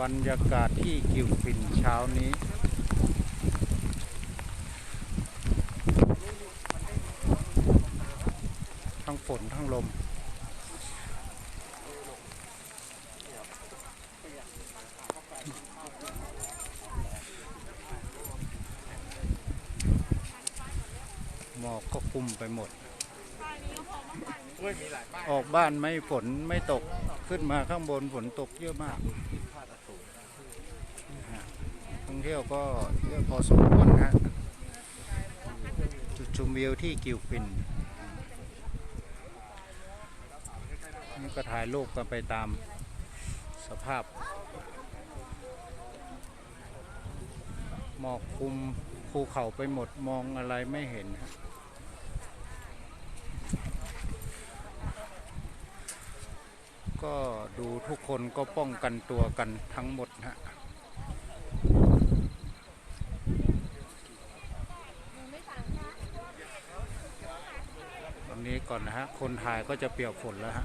บรรยากาศที่กิวฟินเช้านี้ ทั้งฝนทั้งลม หมอกก็คลุมไปหมด ออกบ้านไม่ฝนไม่ตกขึ้นมาข้างบนฝนตกเยอะมาก ท่องเที่ยวก็เยอะพอสมควรนะฮะจุดชมวิวที่กิวฟินนี่ก็ถ่ายรูปกันไปตามสภาพ หมอกคลุมภูเขาไปหมดมองอะไรไม่เห็นฮะ ก็ดูทุกคนก็ป้องกันตัวกันทั้งหมดฮะวันนี้ก่อนนะฮะ คนถ่ายก็จะเปียกฝนแล้วฮะ